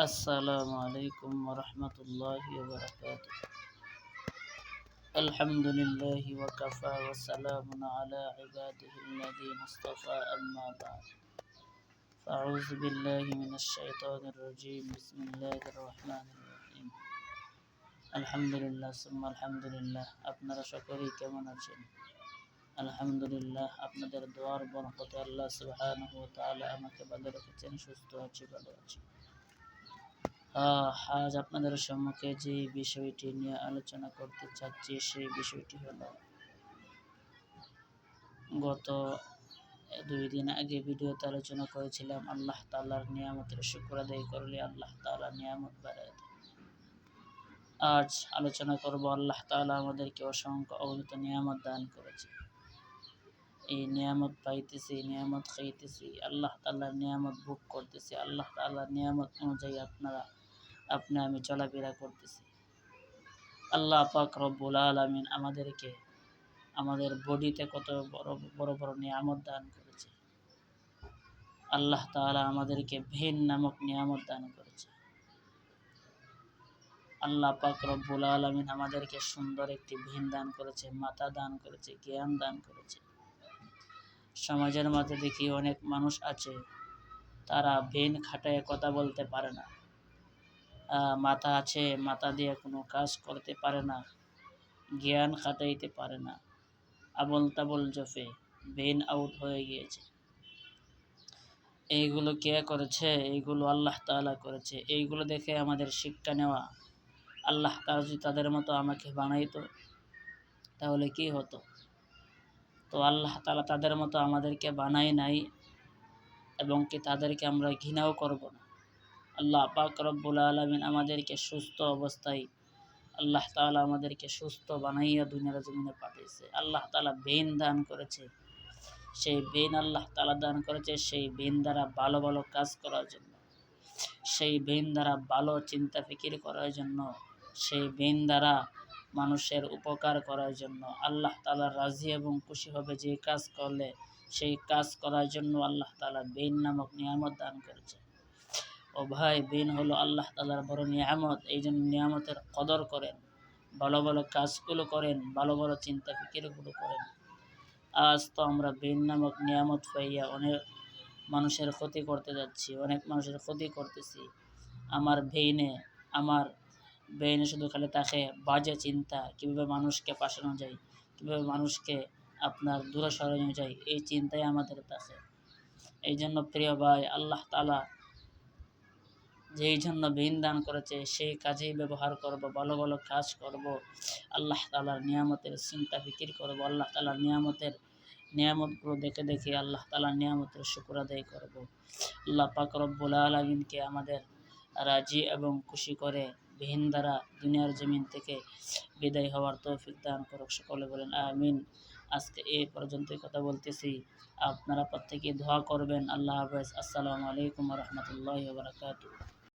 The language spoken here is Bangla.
السلام عليكم ورحمة الله وبركاته الحمد لله وكفى وسلام على عباده الذين اصطفى أما بعد فأعوذ بالله من الشيطان الرجيم بسم الله الرحمن الرحيم الحمد لله ثم الحمد لله আপনারা সকলেই কেমন আছেন আলহামদুলিল্লাহ আপনাদের দোয়ার বরকতে আল্লাহ সুবহানাহু ওয়া তাআলা আমাকে ভালো রেখেছেন সুস্থ আছি ভালো আছি আজ আপনাদের সম্মুখে যে বিষয়টি নিয়ে আলোচনা করতে চাচ্ছি, সেই বিষয়টি হলো, গত দুই দিন আগে ভিডিওতে আলোচনা করেছিলাম, আল্লাহ তাল্লার নিয়ামতের শুক্র আদায় করলে আল্লাহ তালা নিয়ামত বাড়ায় আজ আলোচনা করব, আল্লাহ তালা আমাদেরকে অসংখ্য অগণিত নিয়ামত দান করেছে। এই নিয়ামত পাইতেছি, নিয়ামত খাইতেছি, আল্লাহ তাল্লার নিয়ামত ভোগ করতেছি, আল্লাহ তাল্লার নিয়ামত অনুযায়ী আপনারা আপনি আমি চলাফেরা করতেছি। আল্লাহ পাক রব্বুল আলমিন আমাদেরকে, আমাদের বডিতে কত বড় বড় বড় নিয়ামত দান করেছে। আল্লাহ তালা আমাদেরকে ভিন নামক নিয়ামত দান করেছে। আল্লাহ পাক রব্বুল আলমিন আমাদেরকে সুন্দর একটি ভিন দান করেছে, মাথা দান করেছে, জ্ঞান দান করেছে। সমাজের মাঝে দেখি অনেক মানুষ আছে, তারা ভেন খাটায় কথা বলতে পারে না। মাথা আছে, মাথা দিয়ে কোনো কাজ করতে পারে না, জ্ঞান খাটাইতে পারে না। আবল তাবল জফে বেন আউট হয়ে গিয়েছে। এইগুলো কে করেছে? এইগুলো আল্লাহ তালা করেছে। এইগুলো দেখে আমাদের শিক্ষা নেওয়া, আল্লাহ তালা যদি তাদের মতো আমাকে বানাইতো, তাহলে কি হতো? তো আল্লাহ তালা তাদের মতো আমাদেরকে বানাই নাই, এবং কি তাদেরকে আমরা ঘৃণাও করব না। আল্লাহ পাক রব্বুল আলমিন আমাদেরকে সুস্থ অবস্থায়, আল্লাহ তালা আমাদেরকে সুস্থ বানাইয়া দুনিয়ার জমিনে পাঠিয়েছে। আল্লাহ তালা বেন দান করেছে। সেই বেন আল্লাহ তালা দান করেছে সেই বেন দ্বারা ভালো ভালো কাজ করার জন্য। সেই বেন দ্বারা ভালো চিন্তা ফিকির করার জন্য। সেই বেন দ্বারা মানুষের উপকার করার জন্য। আল্লাহ তালা রাজি এবং খুশি হবে যে কাজ করলে। সেই কাজ করার জন্য আল্লাহ তালা বেন নামক নিয়ামত দান করেছে। ও ভাই বিন হলো আল্লাহ তালার বড় নিয়ামত। এই জন্য নিয়ামতের কদর করেন, ভালো ভালো কাজগুলো করেন, ভালো ভালো চিন্তা ফিকিরগুলো করেন। আজ তো আমরা বিন নামক নিয়ামত পাইয়া অনেক মানুষের ক্ষতি করতে যাচ্ছি, অনেক মানুষের ক্ষতি করতেছি। আমার বেইনে আমার বেইনে শুধু খালি তাকে বাজে চিন্তা, কীভাবে মানুষকে পাশানো যায়, কীভাবে মানুষকে আপনার দূরে সরানো যায়, এই চিন্তাই আমাদের তাকে। এই জন্য প্রিয় ভাই, আল্লাহ তালা যেই জন্য বিন দান করেছে, সেই কাজেই ব্যবহার করব, ভালো ভালো কাজ করব। আল্লাহ তালার নিয়ামতের চিন্তা ফিকির করব, আল্লাহ তালার নিয়ামতের নিয়ামতগুলো দেখে দেখে আল্লাহ তালার নিয়ামতের শুকুর আদায় করব। আল্লাহ পাক রব্বুল আলমিনকে আমাদের রাজি এবং খুশি করে বিহীন দ্বারা দুনিয়ার জমিন থেকে বিদায় হওয়ার তৌফিক দান করুক, সকলে বলেন আমিন। আজকে এ পর্যন্তই কথা বলতেছি। আপনারা প্রত্যেকে দোয়া করবেন। আল্লাহ হাফেজ। আসসালামু আলাইকুম রহমতুল্লাহ বারকাতু